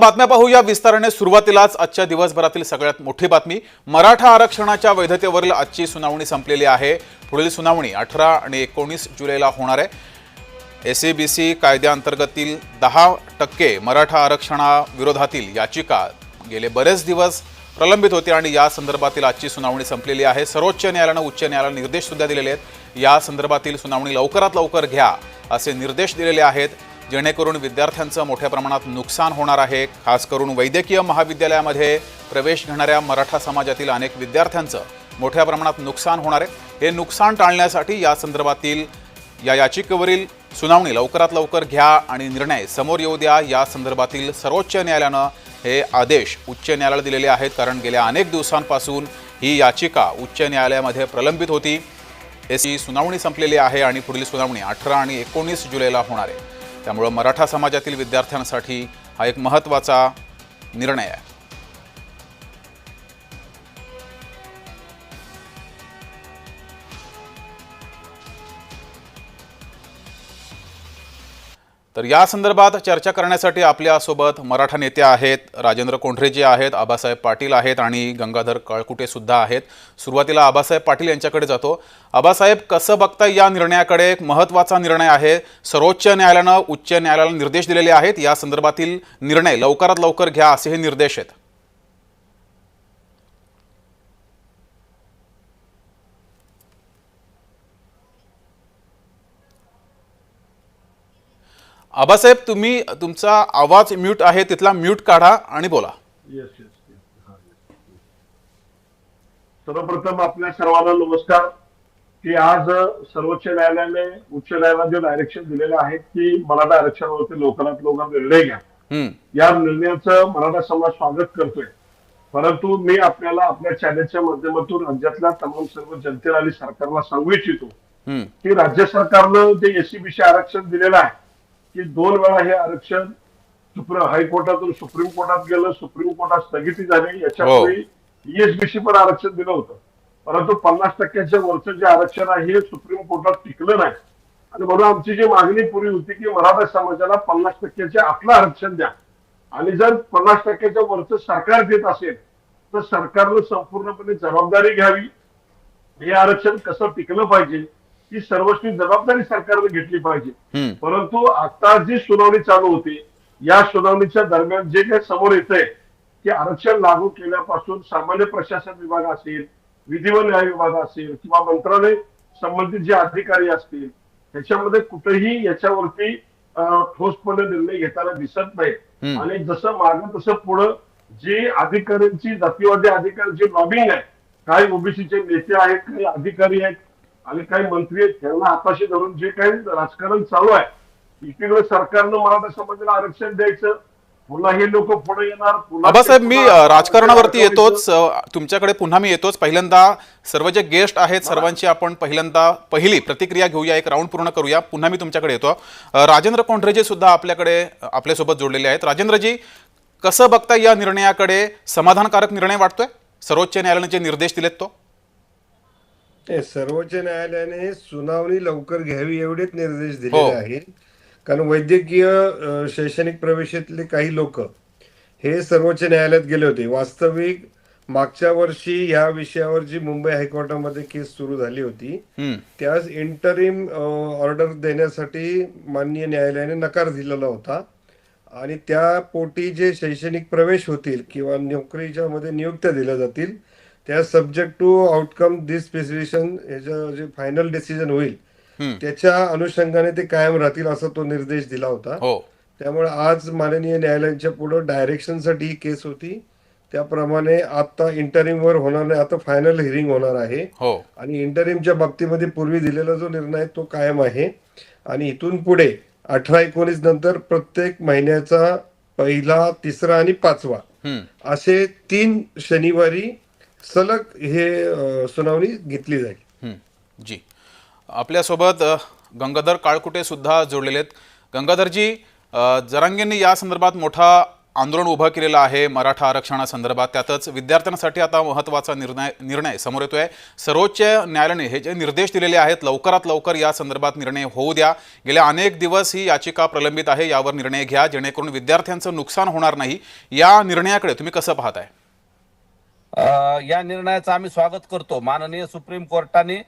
बातम्या पाहूया. विस्ताराने सुरुवातीलाच आजच्या दिवसभरातील सगळ्यात मोठी बातमी. मराठा आरक्षणाच्या वैधतेवरील आजची सुनावणी संपलेली आहे. पुढील सुनावणी अठरा आणि एकोणीस जुलैला होणार आहे. एस सी बी सी कायद्याअंतर्गतील दहा टक्के मराठा आरक्षणाविरोधातील याचिका गेले बरेच दिवस प्रलंबित होते आणि या संदर्भातील आजची सुनावणी संपलेली आहे. सर्वोच्च न्यायालयानं उच्च न्यायालयाला निर्देश सुद्धा दिलेले आहेत. या संदर्भातील सुनावणी लवकरात लवकर घ्या असे निर्देश दिलेले आहेत. जेणेकरून विद्यार्थ्यांचं मोठ्या प्रमाणात नुकसान होणार आहे. खास करून वैद्यकीय महाविद्यालयामध्ये प्रवेश घेणाऱ्या मराठा समाजातील अनेक विद्यार्थ्यांचं मोठ्या प्रमाणात नुकसान होणार आहे. हे नुकसान टाळण्यासाठी या संदर्भातील या याचिकेवरील सुनावणी लवकरात लवकर घ्या आणि निर्णय समोर येऊ द्या. या संदर्भातील सर्वोच्च न्यायालयानं हे आदेश उच्च न्यायालयाला दिलेले आहेत कारण गेल्या अनेक दिवसांपासून ही याचिका उच्च न्यायालयामध्ये प्रलंबित होती. याची सुनावणी संपलेली आहे आणि पुढील सुनावणी अठरा आणि एकोणीस जुलैला होणार आहे. त्यामुळं मराठा समाजातील विद्यार्थ्यांसाठी हा एक महत्त्वाचा निर्णय आहे. तर या संदर्भात चर्चा करण्यासाठी आपल्यासोबत मराठा नेते आहेत राजेंद्र कोंढरेजी आहेत आबासाहेब पाटील आहेत आणि गंगाधर कळकुटेसुद्धा आहेत. सुरुवातीला आबासाहेब पाटील यांच्याकडे जातो. आबासाहेब कसं बघता या निर्णयाकडे? एक महत्त्वाचा निर्णय आहे. सर्वोच्च न्यायालयानं उच्च न्यायालयाला निर्देश दिलेले आहेत. या संदर्भातील निर्णय लवकरात लवकर घ्या असे हे निर्देश आहेत. आबासाहेब तुम्ही तुमचा आवाज म्यूट आहे तिथला म्यूट काढा आणि बोला. Yes yes. सर्वप्रथम आपल्या सर्वांना नमस्कार. की आज सर्वोच्च न्यायालयाने उच्च न्यायालयाने जे डायरेक्शन दिलेलं आहे की मराठा आरक्षणावरती लवकरात लवकर निर्णय घ्या. या निर्णयाचं मराठा समाज स्वागत करतोय. परंतु मी आपल्याला आपल्या चॅनलच्या माध्यमातून राज्यातल्या तमाम सर्व जनतेला आणि सरकारला सांगू इच्छितो की राज्य सरकारनं जे एससीबीसी आरक्षण दिलेलं आहे की दोन वेळा हे आरक्षण सुप्रीम हायकोर्टातून सुप्रीम कोर्टात गेलं सुप्रीम कोर्टात स्थगिती झाली याच्यापूर्वी ईएसबीसी पण आरक्षण दिलं होतं. परंतु पन्नास टक्क्याच्या वरचं जे आरक्षण आहे हे सुप्रीम कोर्टात टिकलं नाही. आणि म्हणून आमची जी मागणी पूर्वी होती की मराठा समाजाला पन्नास टक्क्याच्या आतलं आरक्षण द्या. आणि जर पन्नास टक्क्याच्या वरचं सरकार देत असेल तर सरकारनं संपूर्णपणे जबाबदारी घ्यावी. हे आरक्षण कसं टिकलं पाहिजे ही सर्वस्वी जबाबदारी सरकारने घेतली पाहिजे. परंतु आता जी सुनावणी चालू होती या सुनावणीच्या दरम्यान जे काही समोर येत आहे की आरक्षण लागू केल्यापासून सामान्य प्रशासन विभाग असेल विधी व न्याय विभाग असेल किंवा मंत्रालय संबंधित जे अधिकारी असतील त्याच्यामध्ये कुठेही याच्यावरती ठोसपणे निर्णय घेताना दिसत नाही. आणि जसं मागं तसं पुढं जी अधिकाऱ्यांची जातीवादी अधिकाऱ्यांची लॉबिंग आहे काही ओबीसीचे नेते आहेत काही अधिकारी आहेत आणि काही मंत्री आहेत त्यांना हाताशी धरून जे काही राजकारण चालू आहे एकीकडे सरकारनं मराठा समाजाला आरक्षण द्यायचं पुन्हा हे लोक पुढे येणार आबासाहेब मी राजकारणावरती येतोच तुमच्याकडे पुन्हा मी येतोच. पहिल्यांदा सर्व जे गेस्ट आहेत सर्वांची आपण पहिल्यांदा पहिली प्रतिक्रिया घेऊया एक राऊंड पूर्ण करूया. पुन्हा मी तुमच्याकडे येतो. राजेंद्र कोंढरेजी सुद्धा आपल्याकडे आपल्यासोबत जोडलेले आहेत. राजेंद्रजी कसं बघता या निर्णयाकडे? समाधानकारक निर्णय वाटतोय? सर्वोच्च न्यायालयाने जे निर्देश दिलेत तो? सर्वोच्च न्यायालयाने सुनावणी लवकर घ्यावी एवढेच निर्देश हो. दिलेले आहेत. कारण वैद्यकीय शैक्षणिक प्रवेशातले काही लोक हे सर्वोच्च न्यायालयात गेले होते. वास्तविक मागच्या वर्षी या विषयावर जी मुंबई हायकोर्टामध्ये केस सुरू झाली होती त्यास इंटरिम ऑर्डर देण्यासाठी माननीय न्यायालयाने नकार दिलेला होता. आणि त्या पोटी जे शैक्षणिक प्रवेश होतील किंवा नोकरीच्या मध्ये नियुक्त्या दिल्या जातील त्या subject to outcome this specification याचं जे फायनल डिसिजन होईल. त्याच्या अनुषंगाने ते कायम राहतील असा तो निर्देश दिला होता. हो. त्यामुळे आज माननीय न्यायालयाच्या पुढे डायरेक्शनसाठी ही केस होती. त्याप्रमाणे आता इंटरिमवर होणार नाही आता फायनल हिअरिंग होणार आहे. हो. आणि इंटरिमच्या बाबतीमध्ये पूर्वी दिलेला जो निर्णय तो कायम आहे. आणि इथून पुढे अठरा एकोणीस नंतर प्रत्येक महिन्याचा पहिला तिसरा आणि पाचवा. असे तीन शनिवारी सलग हे सुनावणी घेतली जाईल. जी. आपल्यासोबत गंगाधर काळकुटे सुद्धा जोडलेले आहेत. गंगाधरजी जरांगेंनी या संदर्भात मोठा आंदोलन उभं केलेलं आहे मराठा आरक्षणासंदर्भात. त्यातच विद्यार्थ्यांसाठी आता महत्त्वाचा निर्णय निर्णय समोर येतो आहे सर्वोच्च न्यायालयाने हे जे निर्देश दिलेले आहेत लवकरात लवकर या संदर्भात निर्णय होऊ द्या. गेल्या अनेक दिवस ही याचिका प्रलंबित आहे यावर निर्णय घ्या जेणेकरून विद्यार्थ्यांचं नुकसान होणार नाही. या निर्णयाकडे तुम्ही कसं पाहताय? या निर्णयाचं आम्ही स्वागत करतो. माननीय सुप्रीम कोर्टाने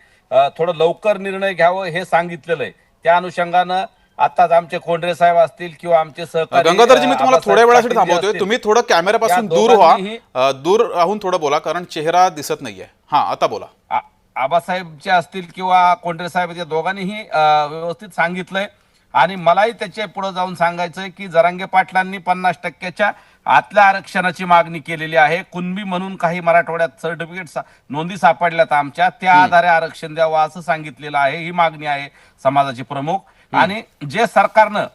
थोडं लवकर निर्णय घ्यावं हे सांगितलेलं आहे. त्या अनुषंगानं आताच आमचे खोंडरे साहेब असतील किंवा आमचे सहकारी गंगाधरजी मी तुम्हाला थोड्या वेळासाठी थांबवतोय. तुम्ही थोडं कॅमेऱ्यापासून दूर व्हा. दूर राहून थोडं बोला कारण चेहरा दिसत नाहीये. हा आता बोला. आबासाहेबचे असतील किंवा कोंडरे साहेब या दोघांनीही व्यवस्थित सांगितलंय. आणि मलाही त्याच्या पुढे जाऊन सांगायचंय की जरांगे पाटलांनी पन्नास टक्क्याच्या आतल्या आरक्षणाची मागणी केलेली आहे. कुणबी म्हणून काही मराठवाड्यात सर्टिफिकेट नोंदी सापडल्यात आमच्या. त्या आधारे आरक्षण द्यावं असं सांगितलेलं आहे. ही मागणी आहे समाजाची प्रमुख. आणि जे सरकारनं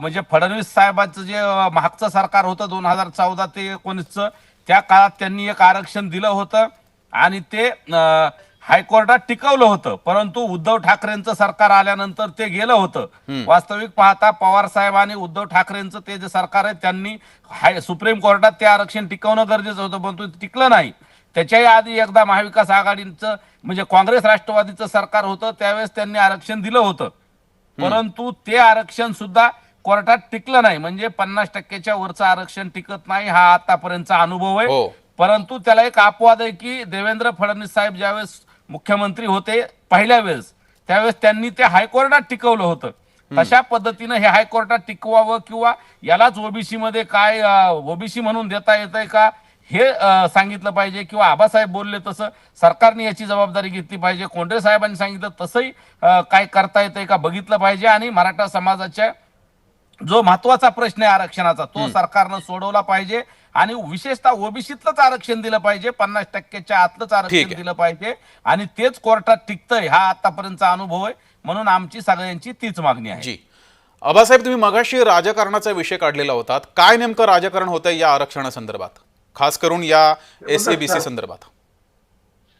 म्हणजे फडणवीस साहेबांचं जे मागचं सरकार होतं दोन हजार चौदा ते एकोणीसचं त्या काळात त्यांनी एक आरक्षण दिलं होतं. आणि ते हायकोर्टात टिकवलं होतं परंतु उद्धव ठाकरेंचं सरकार आल्यानंतर ते गेलं होतं. वास्तविक पाहता पवार साहेब आणि उद्धव ठाकरेंचं ते जे सरकार आहे त्यांनी हाय सुप्रीम कोर्टात ते आरक्षण टिकवणं गरजेचं होतं परंतु टिकलं नाही. त्याच्याही आधी एकदा महाविकास आघाडीचं म्हणजे काँग्रेस राष्ट्रवादीचं सरकार होतं त्यावेळेस त्यांनी आरक्षण दिलं होतं. परंतु ते आरक्षण सुद्धा कोर्टात टिकलं नाही. म्हणजे पन्नास टक्क्याच्या वरचं आरक्षण टिकत नाही हा आतापर्यंतचा अनुभव आहे. हो. परंतु त्याला एक अपवाद आहे की देवेंद्र फडणवीस साहेब ज्यावेळेस मुख्यमंत्री होते पहिल्या वेळेस. त्यावेळेस त्यांनी ते हायकोर्टात टिकवलं होतं. तशा पद्धतीनं हे हायकोर्टात टिकवावं किंवा यालाच ओबीसी मध्ये काय ओबीसी म्हणून देता येतंय का हे सांगितलं पाहिजे किंवा आबासाहेब बोलले तसं सरकारने याची जबाबदारी घेतली पाहिजे. कोंडरे साहेबांनी सांगितलं तसंही काय करता येतंय का बघितलं पाहिजे आणि मराठा समाजाच्या जो महत्त्वाचा प्रश्न आहे आरक्षणाचा तो सरकारनं सोडवला पाहिजे आणि विशेषतः ओबीसीतलंच आरक्षण दिलं पाहिजे पन्नास टक्क्याच्या आतलंच आरक्षण. दिलं पाहिजे आणि तेच कोर्टात टिकतंय हा आतापर्यंतचा अनुभव आहे. म्हणून आमची सगळ्यांची तीच मागणी आहे. जी. आबासाहेब तुम्ही मगाशी राजकारणाचा विषय काढलेला होता काय नेमकं राजकारण होतंय या आरक्षणासंदर्भात? खास करून या एस सी संदर्भात.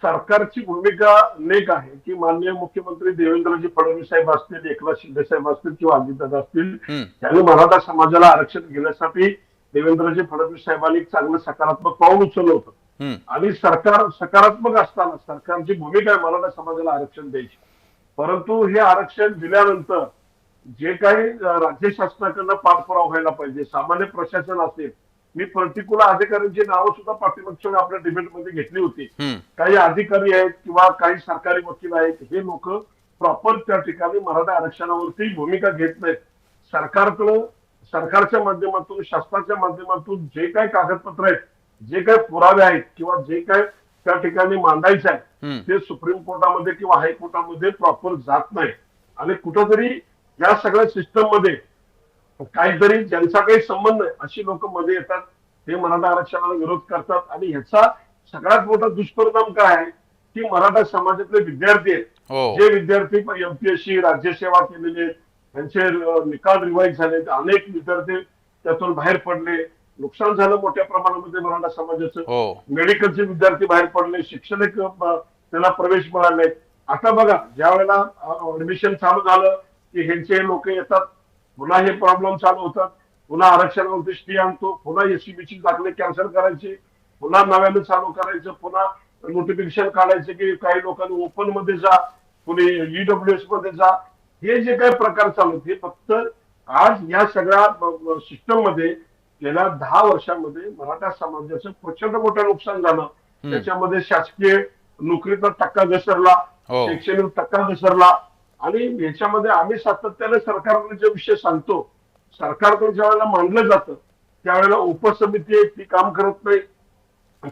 सरकारची भूमिका नेक आहे की माननीय मुख्यमंत्री देवेंद्रजी फडणवीस साहेब असतील एकनाथ शिंदे साहेब असतील किंवा अजितदादा असतील. त्यांनी मराठा समाजाला आरक्षण घेण्यासाठी देवेंद्रजी फडणवीस साहेबांनी एक चांगलं सकारात्मक पाऊल उचललं होतं. आणि सरकार सकारात्मक असताना सरकारची भूमिका आहे मराठा समाजाला आरक्षण द्यायची परंतु हे आरक्षण दिल्यानंतर जे काही राज्य शासनाकडनं पाठपुरावा व्हायला पाहिजे सामान्य प्रशासन असेल मी पर्टिक्युलर अधिकाऱ्यांची नावं सुद्धा पाठीमागच्या आपल्या डिबेटमध्ये घेतली होती. काही अधिकारी आहेत किंवा काही सरकारी वकील आहेत हे लोक प्रॉपर त्या ठिकाणी मराठा आरक्षणावरती भूमिका घेत नाहीत सरकारकडं सरकारच्या माध्यमातून शासनाच्या माध्यमातून जे काही कागदपत्र आहेत जे काही पुरावे आहेत किंवा जे काही त्या ठिकाणी मांडायचे हम्म. आहे ते सुप्रीम कोर्टामध्ये किंवा हायकोर्टामध्ये प्रॉपर जात नाही आणि कुठंतरी या सगळ्या सिस्टममध्ये काहीतरी ज्यांचा काही संबंध आहे अशी लोक मध्ये येतात हे मराठा आरक्षणाला विरोध करतात. आणि ह्याचा सगळ्यात मोठा दुष्परिणाम काय आहे की मराठा समाजातले विद्यार्थी आहेत. हो. जे विद्यार्थी एमपीएससी राज्यसेवा केलेले आहेत. त्यांचे निकाल रिवाईज झाले अनेक विद्यार्थी त्यातून बाहेर पडले. नुकसान झालं मोठ्या प्रमाणामध्ये मराठा समाजाचं. हो. मेडिकलचे विद्यार्थी बाहेर पडले. शैक्षणिक त्याला प्रवेश मिळाले आता बघा ज्या वेळेला ऍडमिशन चालू झालं की ह्यांचे लोक येतात. पुन्हा हे प्रॉब्लेम चालू होतात. पुन्हा आरक्षणावरती स्टे आणतो. पुन्हा एससीबीची दाखले कॅन्सल करायचे. पुन्हा नव्यानं चालू करायचं. पुन्हा नोटिफिकेशन काढायचं की काही लोकांनी ओपनमध्ये जा. कुणी ईडब्ल्यू एसमध्ये जा. हे जे काही प्रकार चालू हे फक्त आज या सगळ्या सिस्टममध्ये गेल्या दहा वर्षामध्ये मराठा समाजाचं प्रचंड मोठं नुकसान झालं. त्याच्यामध्ये शासकीय नोकरीचा टक्का घसरला. हो. शैक्षणिक टक्का घसरला. आणि याच्यामध्ये आम्ही सातत्याने सरकारकडे जे विषय सांगतो सरकारकडे ज्या वेळेला मांडलं जातं त्यावेळेला उपसमिती आहे ती काम करत नाही.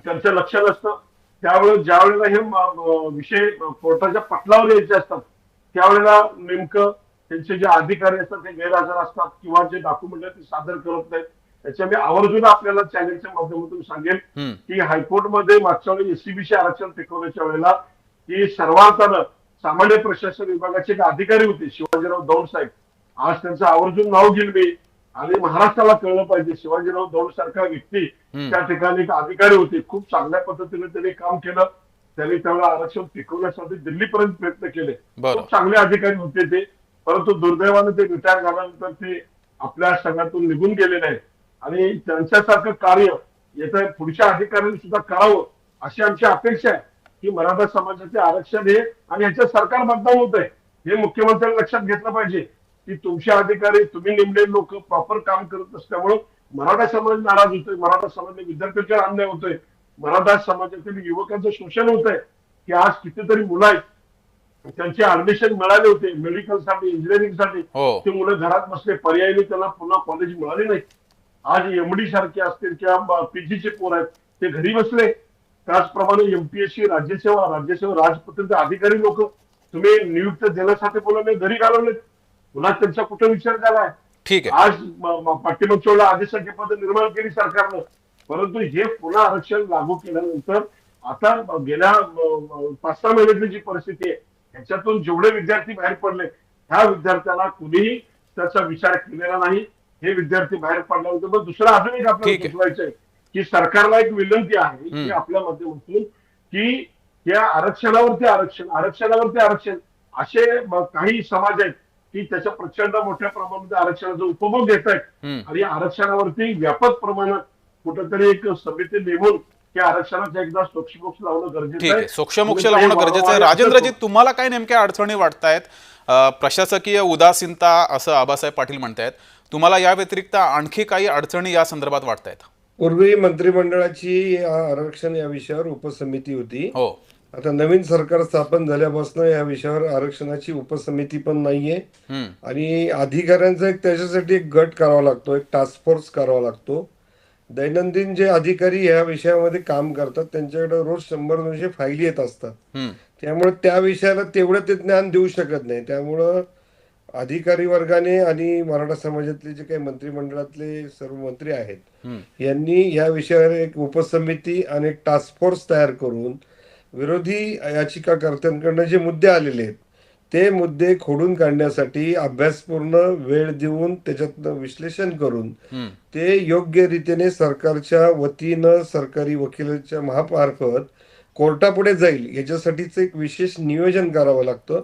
त्यांचं लक्ष नसतं त्यावेळेस ज्या वेळेला हे विषय कोर्टाच्या पटलावर यायचे असतात त्यावेळेला नेमकं त्यांचे जे अधिकारी असतात ते गैरहजर असतात किंवा जे डॉक्युमेंट आहेत ते सादर करत नाहीत. त्याच्या मी आवर्जून आपल्याला चॅनेलच्या माध्यमातून सांगेल. की हायकोर्टमध्ये मागच्या वेळी एससीबीसी आरक्षण टिकवण्याच्या वेळेला की सर्वांतानं सामान्य प्रशासन विभागाचे एक अधिकारी होते शिवाजीराव दौंड साहेब आज त्यांचं आवर्जून नाव घेईल मी आणि महाराष्ट्राला कळलं पाहिजे. शिवाजीराव दौंड सारखा व्यक्ती. त्या ठिकाणी अधिकारी होते. खूप चांगल्या पद्धतीने त्यांनी काम केलं. त्यांनी त्यावेळेला आरक्षण टिकवण्यासाठी दिल्लीपर्यंत प्रयत्न केले. खूप चांगले अधिकारी होते ते. परंतु दुर्दैवानं ते रिटायर झाल्यानंतर ते आपल्या संघातून निघून गेले नाहीत. आणि त्यांच्यासारखं कार्य येत्या पुढच्या अधिकाऱ्यांनी सुद्धा करावं अशी आमची अपेक्षा आहे. की मराठा समाजाचे आरक्षण हे आणि याच्यात सरकार बदनाम होत आहे. हे मुख्यमंत्र्यांनी लक्षात घेतलं पाहिजे. की तुमचे अधिकारी तुम्ही नेमलेले लोक प्रॉपर काम करत नसल्यामुळं मराठा समाज नाराज होतोय. मराठा समाजाने विद्यार्थ्यांच्यावर अन्याय होतोय. मराठा समाजातील युवकांचं शोषण होत आहे की आज कितीतरी मुलं आहेत. त्यांचे ऍडमिशन मिळाले होते. मेडिकलसाठी इंजिनिअरिंगसाठी हो. ते मुलं घरात बसले. पर्यायी त्यांना पुन्हा कॉलेज मिळाले नाही. आज एमडी सारखे असतील किंवा पीजीचे पोर आहेत. ते घरी बसले. त्याचप्रमाणे एमपीएससी राज्यसेवा राज्यसेवा राजपत्रित अधिकारी लोक तुम्ही नियुक्त देण्यासाठी बोलवले घरी घालवले. पुन्हा त्यांचा कुठं विचार झालाय? ठीक आहे. आज पाठीमागच्या वेळेला आदिसंख्य पद निर्माण केली सरकारनं. परंतु हे पुन्हा आरक्षण लागू केल्यानंतर आता गेल्या पाच सहा महिन्यातली जी परिस्थिती आहे ह्याच्यातून जेवढे विद्यार्थी बाहेर पडले ह्या विद्यार्थ्यांना कुणीही त्याचा विचार केलेला नाही. हे विद्यार्थी बाहेर पडल्यानंतर मग दुसरं अजून एक आपल्याला. सुचवायचं आहे. की सरकारला एक विनंती आहे की. आपल्या माध्यमातून की त्या आरक्षणावरती आरक्षण आरक्षणावरती आरक्षण. असे काही समाज आहेत की त्याच्या प्रचंड मोठ्या प्रमाणात आरक्षणाचा उपभोग घेत आहेत. आणि आरक्षणावरती व्यापक प्रमाणात कुठेतरी एक समिती नेमून त्या आरक्षणाचा एकदा सोक्षमोक्ष लावणं गरजेचं ठीक आहे. सोक्षमोक्ष लावणं गरजेचं आहे. राजेंद्रजी तुम्हाला काय नेमक्या अडचणी वाटतायत? प्रशासकीय उदासीनता असं आबासाहेब पाटील म्हणतायत. तुम्हाला या व्यतिरिक्त आणखी काही अडचणी या संदर्भात वाटतायत? पूर्वी मंत्रिमंडळाची आरक्षण या विषयावर उपसमिती होती. हो. आता नवीन सरकार स्थापन झाल्यापासून या विषयावर आरक्षणाची उपसमिती पण नाहीये. आणि अधिकाऱ्यांचा एक त्याच्यासाठी एक गट करावा लागतो एक टास्क फोर्स करावा लागतो. दैनंदिन जे अधिकारी या विषयामध्ये काम करतात त्यांच्याकडे रोज शंभर दोनशे फायली येत असतात. त्यामुळे त्या विषयाला तेवढं ते ज्ञान देऊ शकत नाही. त्यामुळं अधिकारी वर्गाने आणि मराठा समाजातले जे काही मंत्रिमंडळातले सर्व मंत्री आहेत. यांनी या विषयावर एक उपसमिती आणि एक टास्क फोर्स तयार करून विरोधी याचिकाकर्त्यांकडनं जे मुद्दे आलेले आहेत ते मुद्दे खोडून काढण्यासाठी अभ्यासपूर्ण वेळ देऊन त्याच्यातनं विश्लेषण करून. ते योग्य रीतीने सरकारच्या वतीनं सरकारी वकिलाच्या महामार्फत कोर्टापुढे जाईल याच्यासाठीच एक विशेष नियोजन करावं लागतं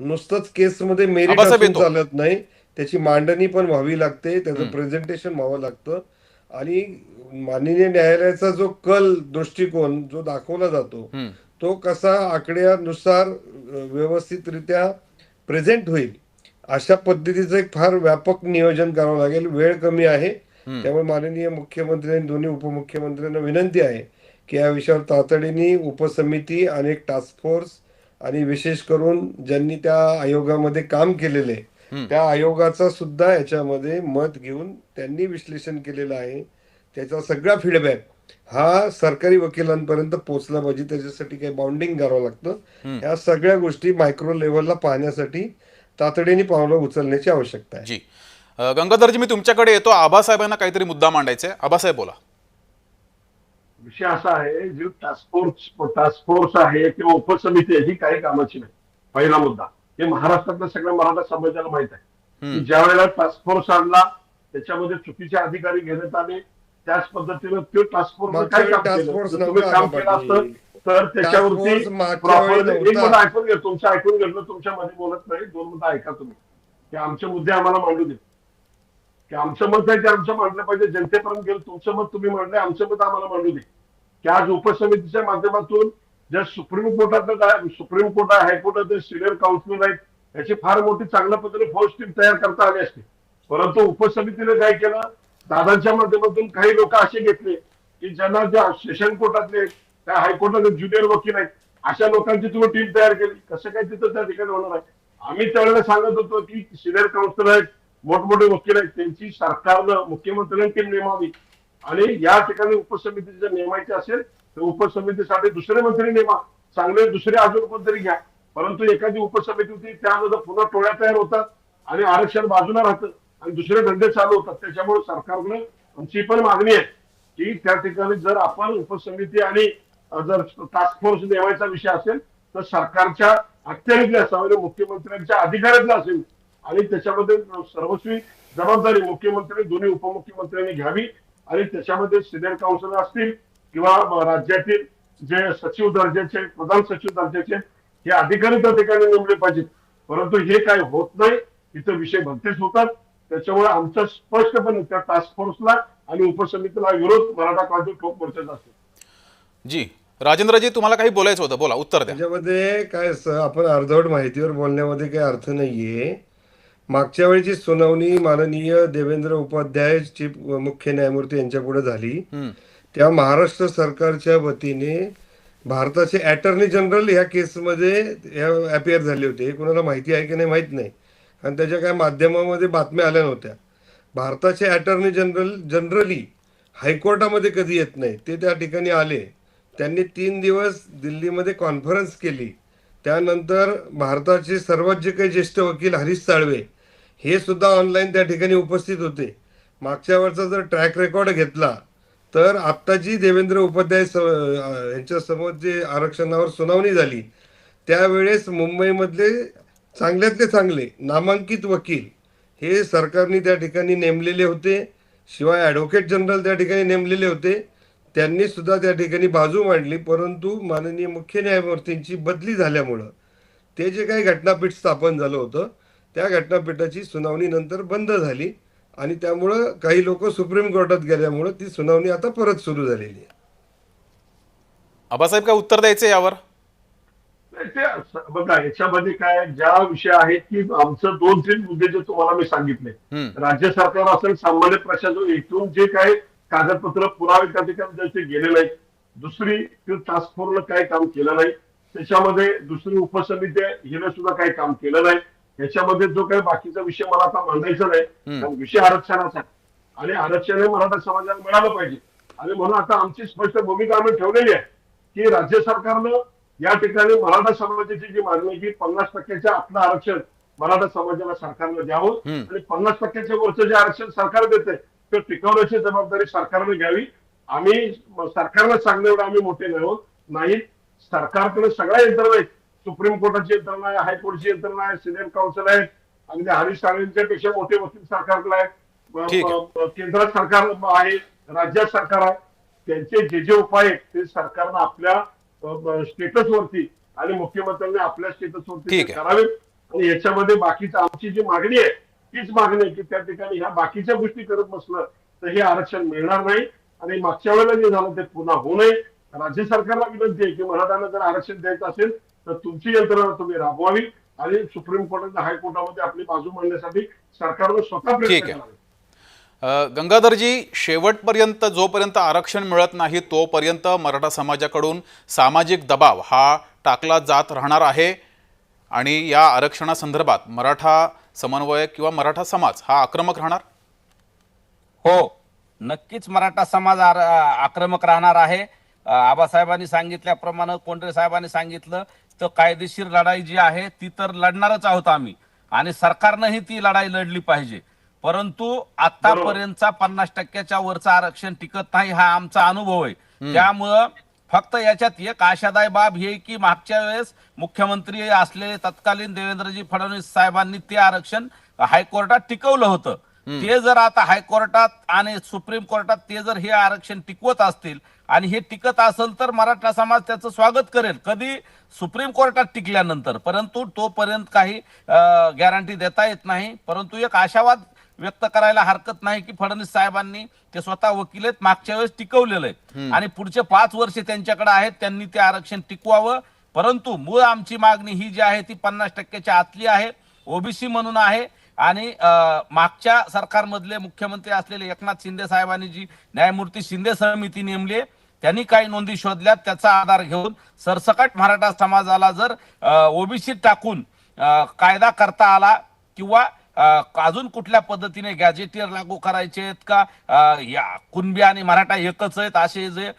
नुसतंच केसमध्ये मेरिट असून. चालत नाही त्याची मांडणी पण व्हावी लागते त्याचं. प्रेझेंटेशन व्हावं लागतं आणि माननीय न्यायालयाचा जो कल दृष्टिकोन जो दाखवला जातो. तो कसा आकड्यानुसार व्यवस्थितरित्या प्रेझेंट होईल अशा पद्धतीचं एक फार व्यापक नियोजन करावं लागेल वेळ कमी आहे. त्यामुळे माननीय मुख्यमंत्री आणि दोन्ही उपमुख्यमंत्र्यांना विनंती आहे की या विषयावर तातडीने उपसमिती आणि एक टास्क फोर्स आणि विशेष करून ज्यांनी त्या आयोगामध्ये काम केलेले. त्या आयोगाचा सुद्धा याच्यामध्ये मत घेऊन त्यांनी विश्लेषण केलेलं आहे. त्याचा सगळा फीडबॅक हा सरकारी वकिलांपर्यंत पोहोचला पाहिजे. त्याच्यासाठी काही बाउंडिंग करावं लागतं. ह्या सगळ्या गोष्टी मायक्रो लेव्हलला पाहण्यासाठी तातडीने पावलं उचलण्याची आवश्यकता आहे. जी. गंगाधरजी मी तुमच्याकडे येतो. आबासाहेबांना काहीतरी मुद्दा मांडायचा आहे. आबासाहेब बोला. विषय असा आहे जी टास्क फोर्स टास्क फोर्स आहे किंवा उपसमिती आहे ही काही कामाची नाही पहिला मुद्दा हे महाराष्ट्रातल्या सगळ्या मराठा समाजाला माहीत आहे. की ज्या वेळेला टास्क फोर्स आणला त्याच्यामध्ये चुकीचे अधिकारी घेण्यात आले त्याच पद्धतीनं तो टास्क फोर्स काय काम केलं असतं. तर त्याच्यावरती वेळी एक. मुद्दा ऐकून घ्या तुमचं ऐकून घेतलं तुमच्या मध्ये बोलत नाही दोन मुद्दा ऐका तुम्ही की आमचे मुद्दे आम्हाला मांडू दे की आमचं मत नाही ते आमचं मांडलं पाहिजे. जनतेपर्यंत गेलं तुमचं मत तुम्ही मांडलं आमचं मत आम्हाला मांडू दे. की आज उपसमितीच्या माध्यमातून ज्या सुप्रीम कोर्टात सुप्रीम कोर्ट आहे हायकोर्टात सिनियर काउन्सिलर आहेत याची फार मोठी चांगल्या पद्धतीने फौज टीम तयार करता आली असते. परंतु उपसमितीने काय केलं दादांच्या माध्यमातून काही लोक असे घेतले की ज्यांना ज्या सेशन कोर्टातले त्या हायकोर्टातले ज्युनियर वकील आहेत अशा लोकांची तुम्ही टीम तयार केली. कसं काय तिथं त्या ठिकाणी होणार आहे? आम्ही त्यावेळेला सांगत होतो की सिनियर काउन्सिलर आहेत मोठमोठे वकील आहेत. त्यांची सरकारनं मुख्यमंत्र्यांनी टीम नेमावी. आणि या ठिकाणी उपसमिती जर नेमायची असेल तर उपसमितीसाठी दुसरे मंत्री नेमा. चांगले दुसरे अजून कोणतरी घ्या. परंतु एखादी उपसमिती होती त्यामध्ये पुन्हा टोळ्या तयार होतात आणि आरक्षण बाजूला राहतं आणि दुसरे धंदे चालू होतात. त्याच्यामुळे सरकारनं आमची पण मागणी आहे की त्या ठिकाणी जर आपण उपसमिती आणि जर टास्क फोर्स नेमायचा विषय असेल तर सरकारच्या अखत्यारीतल्या असावं मुख्यमंत्र्यांच्या अधिकारातलं असेल आणि त्याच्यामध्ये सर्वस्वी जबाबदारी मुख्यमंत्री दोन्ही उपमुख्यमंत्र्यांनी घ्यावी. आणि त्याच्यामध्ये सिनियर काउन्सिलर असतील किंवा राज्यातील जे सचिव दर्जाचे प्रधान सचिव दर्जाचे हे अधिकारी त्या ठिकाणी नेमले पाहिजेत. परंतु हे काय होत नाही इथं विषय भलतेच होतात. त्याच्यामुळे आमचं स्पष्टपणे त्या टास्क फोर्सला आणि उपसमितीला विरोध मराठा क्रांती ठोक मोर्चाचा असेल जी. राजेंद्रजी तुम्हाला काही बोलायचं होतं? बोला उत्तर द्या. त्याच्यामध्ये काय आपण अर्धवट माहितीवर बोलण्यामध्ये काही अर्थ नाहीये. मागच्या वेळीची सुनावणी माननीय देवेंद्र उपाध्याय चीफ मुख्य न्यायमूर्ती यांच्या पुढे झाली. त्या महाराष्ट्र सरकारच्या वतीने भारताचे अटर्नी जनरल ह्या केसमध्ये अपिअर झाले होते. हे कोणाला माहिती आहे की नाही माहीत नाही. आणि त्याच्या काय माध्यमामध्ये बातम्या आल्या नव्हत्या. भारताचे अटर्नी जनरल जनरली हायकोर्टामध्ये कधी येत नाही ते त्या ठिकाणी आले. त्यांनी तीन दिवस दिल्लीमध्ये कॉन्फरन्स केली. त्यानंतर भारताचे सर्वात जे काही ज्येष्ठ वकील हरीश साळवे हे सुद्धा ऑनलाईन त्या ठिकाणी उपस्थित होते. मागच्या वर्षाचा जर ट्रॅक रेकॉर्ड घेतला तर आत्ताची देवेंद्र उपाध्याय स यांच्या समोर जे आरक्षणावर सुनावणी झाली त्यावेळेस मुंबईमधले चांगल्यातले चांगले नामांकित वकील हे सरकारने त्या ठिकाणी नेमलेले होते. शिवाय ॲडव्होकेट जनरल त्या ठिकाणी नेमलेले होते. त्यांनी सुद्धा त्या ठिकाणी बाजू मांडली परंतु माननीय मुख्य न्यायमूर्तींची बदली झाल्यामुळं ते जे काही घटनापीठ स्थापन झालं होतं त्या घटनापीठाची सुनावणी नंतर बंद झाली आणि त्यामुळं काही लोक सुप्रीम कोर्टात गेल्यामुळं ती सुनावणी आता परत सुरू झालेली आहे. आबासाहेब काय उत्तर द्यायचं यावर? नाही, ते असं- बघा याच्यामध्ये काय ज्या विषय आहेत की आमचं दोन तीन मुद्दे जे तुम्हाला मी सांगितले. राज्य सरकार असेल सामान्य प्रशासन इथून जे काही कागदपत्र पुरावे त्या ठिकाणी गेले नाही दुसरी टास्क फोर्सनं काही काम केलं नाही त्याच्यामध्ये दुसरी उपसमिती हिनं सुद्धा काही काम केलं नाही याच्यामध्ये जो काही बाकीचा विषय मला आता मांडायचा नाही कारण विषय आरक्षणाचा. आहे. आणि आरक्षण हे मराठा समाजाला मिळालं पाहिजे. आणि म्हणून आता आमची स्पष्ट भूमिका आम्ही ठेवलेली आहे की राज्य सरकारनं या ठिकाणी मराठा समाजाची जी मागणी आहे की पन्नास टक्क्याच्या आपलं आरक्षण मराठा समाजाला सरकारनं द्यावं. आणि पन्नास टक्क्याच्या वरचं जे आरक्षण सरकार देते ते टिकवण्याची जबाबदारी सरकारने घ्यावी. आम्ही सरकारला सांगणं एवढं आम्ही मोठे नाही आहोत. नाही सरकारकडे सगळ्या यंत्रणा आहेत सुप्रीम कोर्टाची यंत्रणा आहे हायकोर्टची यंत्रणा आहे सिनियर काउन्सिल आहे आणि ते हरीश साळवेंच्या पेक्षा मोठे वकील ठीक आहे. केंद्रात सरकार आहे राज्यात सरकार आहे. त्यांचे जे जे उपाय आहेत ते सरकारनं आपल्या स्टेटस वरती आणि मुख्यमंत्र्यांनी आपल्या स्टेटस वरती ठीक ते आहे. करावे आणि याच्यामध्ये बाकीचं आमची जी मागणी आहे तीच मागणी आहे की त्या ठिकाणी ह्या बाकीच्या गोष्टी करत बसलं तर हे आरक्षण मिळणार नाही. आणि मागच्या वेळेला जे झालं ते पुन्हा होऊ नये. राज्य सरकारला विनंती आहे की मराठ्यांना जर आरक्षण द्यायचं असेल तर तुमची यंत्रणा तुम्ही राबवावी आणि सुप्रीम कोर्टाच्या हायकोर्टामध्ये आपली बाजू मांडण्यासाठी सरकारनं स्वतः ठीक प्रयत्न आहे. करावे. गंगाधरजी शेवटपर्यंत जोपर्यंत आरक्षण मिळत नाही तोपर्यंत मराठा समाजाकडून सामाजिक दबाव हा टाकला जात राहणार आहे. आणि या आरक्षणासंदर्भात मराठा समन्वय किंवा मराठा समाज हा आक्रमक राहणार? हो नक्कीच मराठा समाज आक्रमक राहणार आहे. आबासाहेबांनी सांगितल्याप्रमाणे कोंडरे साहेबांनी सांगितलं तर कायदेशीर लढाई जी आहे ती तर लढणारच आहोत आम्ही. आणि सरकारनंही ती लढाई लढली पाहिजे. परंतु आतापर्यंतचा पन्नास टक्क्याच्या वरचं आरक्षण टिकत नाही हा आमचा अनुभव आहे. त्यामुळं फक्त याच्यात एक आशादाय बाब ही की मागच्या वेळेस मुख्यमंत्री असलेले तत्कालीन देवेंद्रजी फडणवीस साहेबांनी ते आरक्षण हायकोर्टात टिकवलं होतं. ते जर आता हायकोर्टात आणि सुप्रीम कोर्टात ते जर हे आरक्षण टिकवत असतील आणि हे टिकत असेल तर मराठा समाज त्याचं स्वागत करेल. कधी सुप्रीम कोर्टात टिकल्यानंतर. परंतु तोपर्यंत काही गॅरंटी देता येत नाही. परंतु एक आशावाद व्यक्त करायला हरकत नाही की फडणवीस साहेबांनी ते स्वतः वकील आहेत मागच्या वेळेस टिकवलेलं आहे. आणि पुढचे पाच वर्ष त्यांच्याकडे आहेत त्यांनी ते आरक्षण टिकवावं. परंतु मूळ आमची मागणी ही जी आहे ती पन्नास टक्क्याच्या आतली आहे. ओबीसी म्हणून आहे. आणि मागच्या सरकारमधले मुख्यमंत्री असलेले एकनाथ शिंदे साहेबांनी जी न्यायमूर्ती शिंदे समिती नेमली आहे, त्यांनी काही नोंदी शोधल्यात त्याचा आधार घेऊन सरसकट मराठा समाजाला जर ओबीसी टाकून कायदा करता आला किंवा अजून कुठल्या पद्धतीने गॅजेटियर लागू करायचे आहेत का या कुणबी आणि मराठा एकच आहेत असे जे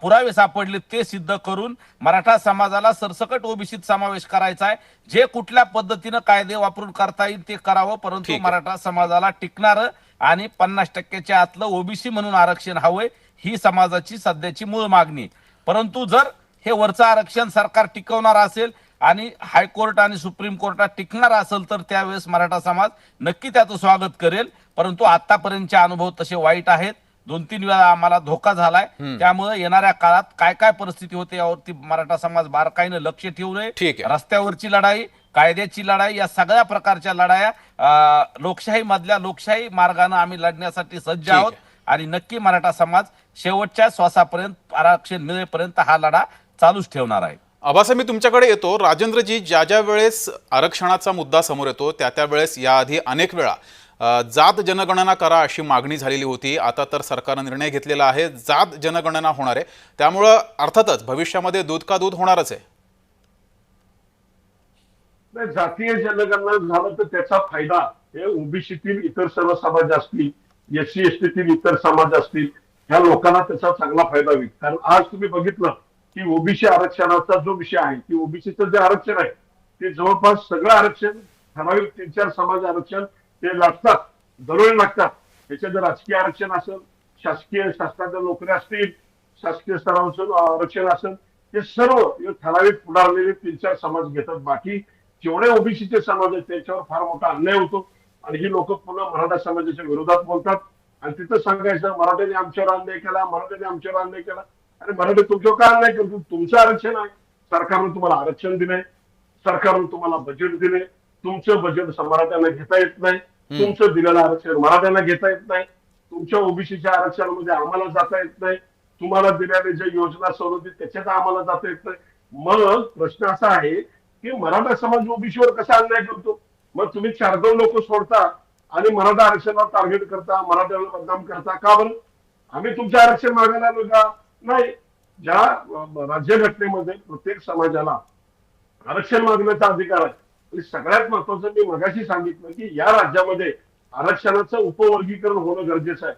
पुरावे सापडले ते सिद्ध करून मराठा समाजाला सरसकट ओबीसीत समावेश करायचा आहे जे कुठल्या पद्धतीनं कायदे वापरून करता येईल ते करावं परंतु. मराठा समाजाला टिकणारं आणि पन्नास टक्क्याच्या आतलं ओबीसी म्हणून आरक्षण हवंय ही समाजाची सध्याची मूळ मागणी. परंतु जर हे वरचं आरक्षण सरकार टिकवणार असेल आणि हायकोर्ट आणि सुप्रीम कोर्टात टिकणार असेल तर त्यावेळेस मराठा समाज नक्की त्याचं स्वागत करेल परंतु आतापर्यंतचे अनुभव तसे वाईट आहेत दोन तीन वेळा आम्हाला धोका झालाय त्यामुळे येणाऱ्या काळात काय काय परिस्थिती होते यावरती मराठा समाज बारकाईनं लक्ष ठेवू नये. रस्त्यावरची लढाई कायद्याची लढाई या सगळ्या प्रकारच्या लढाया लोकशाही मधल्या लोकशाही मार्गाने आम्ही लढण्यासाठी सज्ज. आहोत आणि नक्की मराठा समाज शेवटच्या श्वासापर्यंत आरक्षण मिळेपर्यंत हा लढा चालूच ठेवणार आहे. आबासाहेब मी तुमच्याकडे येतो. राजेंद्रजी ज्या ज्या वेळेस आरक्षणाचा मुद्दा समोर येतो त्या त्या वेळेस याआधी अनेक वेळा जात जनगणना करा अशी मागणी झालेली होती. आता तर सरकारनं निर्णय घेतलेला आहे. जात जनगणना होणार आहे. त्यामुळं अर्थातच भविष्यामध्ये दूध का दूध होणारच आहे? जातीय जनगणना झालं तर त्याचा फायदा. हे ओबीसीतील इतर सर्व समाज असतील एस सी एस टीतील इतर समाज असतील ह्या लोकांना त्याचा चांगला फायदा होईल. कारण आज तुम्ही बघितलं की ओबीसी आरक्षणाचा जो विषय आहे की ओबीसीचं जे आरक्षण आहे ते जवळपास सगळं आरक्षण ठराविक तीन चार समाज आरक्षण ते लागतात दरवेळी लागतात. त्याच्यात जर राजकीय आरक्षण असेल शासकीय शासनाच्या नोकऱ्या असतील शासकीय स्तरावरचं आरक्षण असेल हे सर्व ठराविक पुढारलेले तीन चार समाज घेतात. बाकी जेवढे ओबीसीचे समाज आहेत त्याच्यावर फार मोठा अन्याय होतो. आणि ही लोक पुन्हा मराठा समाजाच्या विरोधात बोलतात. आणि तिथं सांगायचं मराठ्याने आमच्यावर अन्याय केला मराठ्याने आमच्यावर अन्याय केला. अरे मराठी तुमच्यावर का अन्याय करतो तुमचं आरक्षण आहे. सरकारनं तुम्हाला आरक्षण दिलंय. सरकारनं तुम्हाला बजेट दिले तुमचं बजेट मराठ्यांना घेता येत नाही. तुमचं दिलेलं आरक्षण मराठ्यांना घेता येत नाही. तुमच्या ओबीसीच्या आरक्षणामध्ये आम्हाला जाता येत नाही. तुम्हाला दिलेल्या ज्या योजना सवलती त्याच्यात आम्हाला जाता येत नाही. मग प्रश्न असा आहे की मराठा समाज ओबीसीवर कसा अन्याय करतो? मग तुम्ही चार दोन लोक सोडता आणि मराठा आरक्षणाला टार्गेट करता मराठ्याला बदनाम करता. का बरं? आम्ही तुमचं आरक्षण मागायला आलो का? नाही. ज्या राज्यघटनेमध्ये प्रत्येक समाजाला आरक्षण मागण्याचा अधिकार आहे आणि सगळ्यात महत्वाचं मी मगाशी सांगितलं की या राज्यामध्ये आरक्षणाचं उपवर्गीकरण होणं गरजेचं आहे.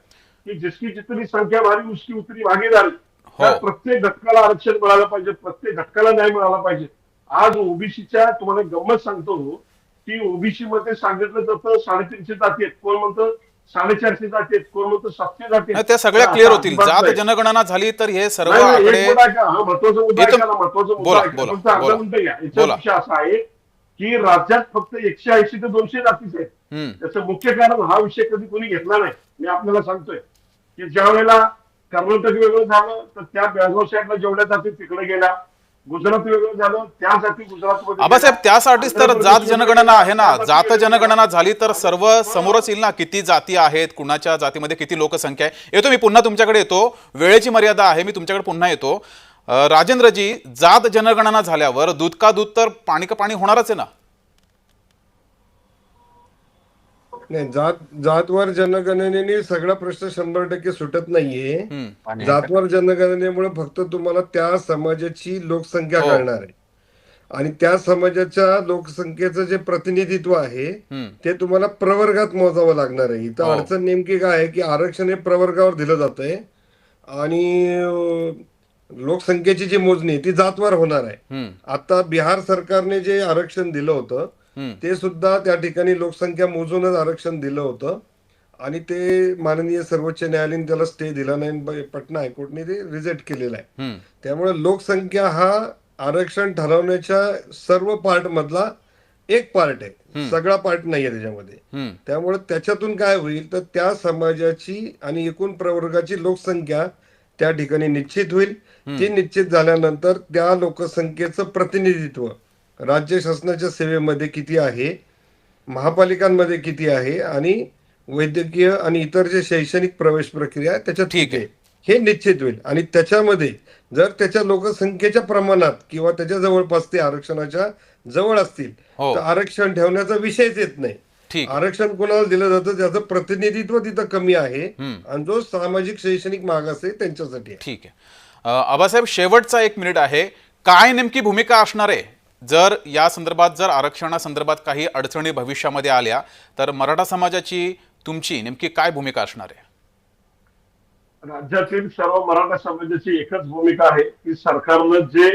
की जिसकी जितनी संख्या भारी उसकी उतनी भागीदारी. त्या प्रत्येक घटकाला आरक्षण मिळालं पाहिजे प्रत्येक घटकाला न्याय मिळाला पाहिजे. आज ओबीसीच्या तुम्हाला गंमत सांगतो की ओबीसी मध्ये सांगितलं जातं साडेतीनशे जाती आहेत कोण म्हणतं साडेचारशे जाती आहेत कोण म्हणतं सातशे जाती आहेत त्या सगळ्या क्लिअर होतील जात. जनगणना झाली तर हे सर्व आकडे. हा महत्त्वाचा महत्त्वाचा फक्त अर्धा. याचा. विषय असा आहे की राज्यात फक्त एकशे ऐंशी ते दोनशे जातीच आहेत. त्याचं मुख्य कारण हा विषय कधी कोणी घेतला नाही मी आपल्याला सांगतोय की ज्या वेळेला कर्नाटक वेगळं झालं तर त्या बेळगाव साईडला जेवढ्या जाती तिकडे गेल्या गुजरात वेगळं झालं त्या जाती गुजरातमध्ये आबासाहेब. त्यासाठीच तर जात जनगणना आहे ना. जात जनगणना झाली तर सर्व समोरच येईल ना किती जाती आहेत कुणाच्या जातीमध्ये किती लोकसंख्या आहे. येतो मी पुन्हा तुमच्याकडे येतो. वेळेची मर्यादा आहे मी तुमच्याकडे पुन्हा येतो. राजेंद्रजी जात जनगणना झाल्यावर दूध का दूध तर पाणी का पाणी होणारच आहे ना. नाही जात जातवार जनगणनेने सगळा प्रश्न शंभर टक्के सुटत नाहीये. जातवार जनगणनेमुळे फक्त तुम्हाला त्या समाजाची लोकसंख्या हो. कळणार आहे आणि त्या समाजाच्या लोकसंख्येचं जे प्रतिनिधित्व आहे. ते तुम्हाला प्रवर्गात मोजावं लागणार आहे इथं हो. अडचण नेमकी काय आहे की आरक्षण हे प्रवर्गावर दिलं जात आहे आणि लोकसंख्येची जी मोजणी ती जातवार होणार आहे. आता बिहार सरकारने जे आरक्षण दिलं होतं. ते सुद्धा त्या ठिकाणी लोकसंख्या मोजूनच आरक्षण दिलं होतं. आणि ते माननीय सर्वोच्च न्यायालयाने त्याला स्टे दिला नाही पटना हायकोर्टने ते रिजेक्ट केलेलं आहे. त्यामुळे लोकसंख्या हा आरक्षण ठरवण्याच्या सर्व पार्ट मधला एक पार्ट आहे. सगळा पार्ट नाहीये त्याच्यामध्ये. त्यामुळे त्याच्यातून काय होईल तर त्या समाजाची आणि एकूण प्रवर्गाची लोकसंख्या त्या ठिकाणी निश्चित होईल. ती निश्चित झाल्यानंतर त्या लोकसंख्येचं प्रतिनिधित्व राज्य शासनाच्या सेवेमध्ये किती आहे? महापालिकांमध्ये किती आहे? आणि वैद्यकीय आणि इतर जे शैक्षणिक प्रवेश प्रक्रिया आहे त्याच्यात ठीक आहे. हे निश्चित होईल. आणि त्याच्यामध्ये जर त्याच्या लोकसंख्येच्या प्रमाणात किंवा त्याच्या जवळपास ते आरक्षणाच्या जवळ असतील हो. तर आरक्षण ठेवण्याचा विषयच येत नाही. आरक्षण कोणाला दिलं जातं? त्याचं प्रतिनिधित्व तिथं कमी आहे. आणि जो सामाजिक शैक्षणिक मागास आहे त्यांच्यासाठी आहे. ठीक आहे. आबासाहेब शेवटचा एक मिनिट आहे. काय नेमकी भूमिका असणार आहे? जर या संदर्भात जर आरक्षणासंदर्भात काही अडचणी भविष्यामध्ये आल्या तर मराठा समाजाची तुमची नेमकी काय भूमिका असणार आहे राज्यातील सर्व मराठा समाजाची एकच भूमिका आहे की सरकारनं जे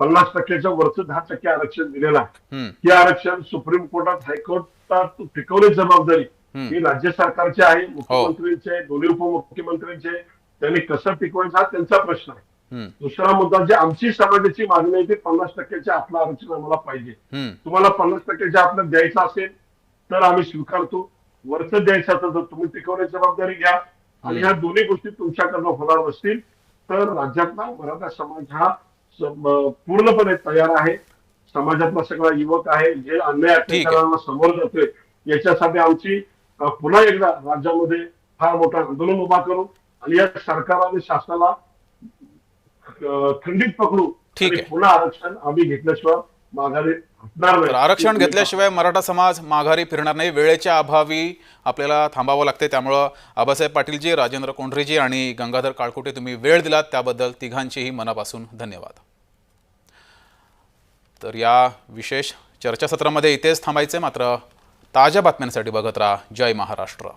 पन्नास टक्क्याच्या वरचं दहा टक्के आरक्षण दिलेलं आहे. हे आरक्षण सुप्रीम कोर्टात हायकोर्टात टिकवण्याची जबाबदारी. ही राज्य सरकारची आहे मुख्यमंत्र्यांची आहे दोन्ही उपमुख्यमंत्र्यांची आहे त्यांनी कसं टिकवायचं हा त्यांचा प्रश्न आहे. दुसरा मुद्दा जे आमची समाजाची मागणी आहे ती पन्नास टक्क्याच्या आपलं आरक्षण आम्हाला पाहिजे. तुम्हाला पन्नास टक्क्याच्या आपलं द्यायचं असेल तर आम्ही स्वीकारतो. वरचं द्यायचं असेल तर तुम्ही टिकवण्याची जबाबदारी घ्या. आणि ह्या दोन्ही गोष्टी तुमच्याकडनं होणार नसतील तर राज्यातला मराठा समाज हा पूर्णपणे तयार आहे. समाजातला सगळा युवक आहे जे अन्याय. अत्याचारांना समोर जातोय याच्यासाठी आमची पुन्हा एकदा राज्यामध्ये फार मोठं आंदोलन उभा करू. आणि या सरकार आणि शासनाला खंडित पकडू. ठीक आहे. पुन्हा आरक्षण आम्ही घेतल्याशिवाय माघारी तर आरक्षण घेतल्याशिवाय मराठा समाज माघारी फिरणार नाही. वेळेच्या अभावी आपल्याला थांबावं लागते त्यामुळं आबासाहेब पाटीलजी राजेंद्र कोंढरेजी आणि गंगाधर काळकुटे तुम्ही वेळ दिलात. त्याबद्दल तिघांचेही मनापासून धन्यवाद. तर या विशेष चर्चासत्रामध्ये इथेच थांबायचे. मात्र ताज्या बातम्यांसाठी बघत राहा. जय महाराष्ट्र.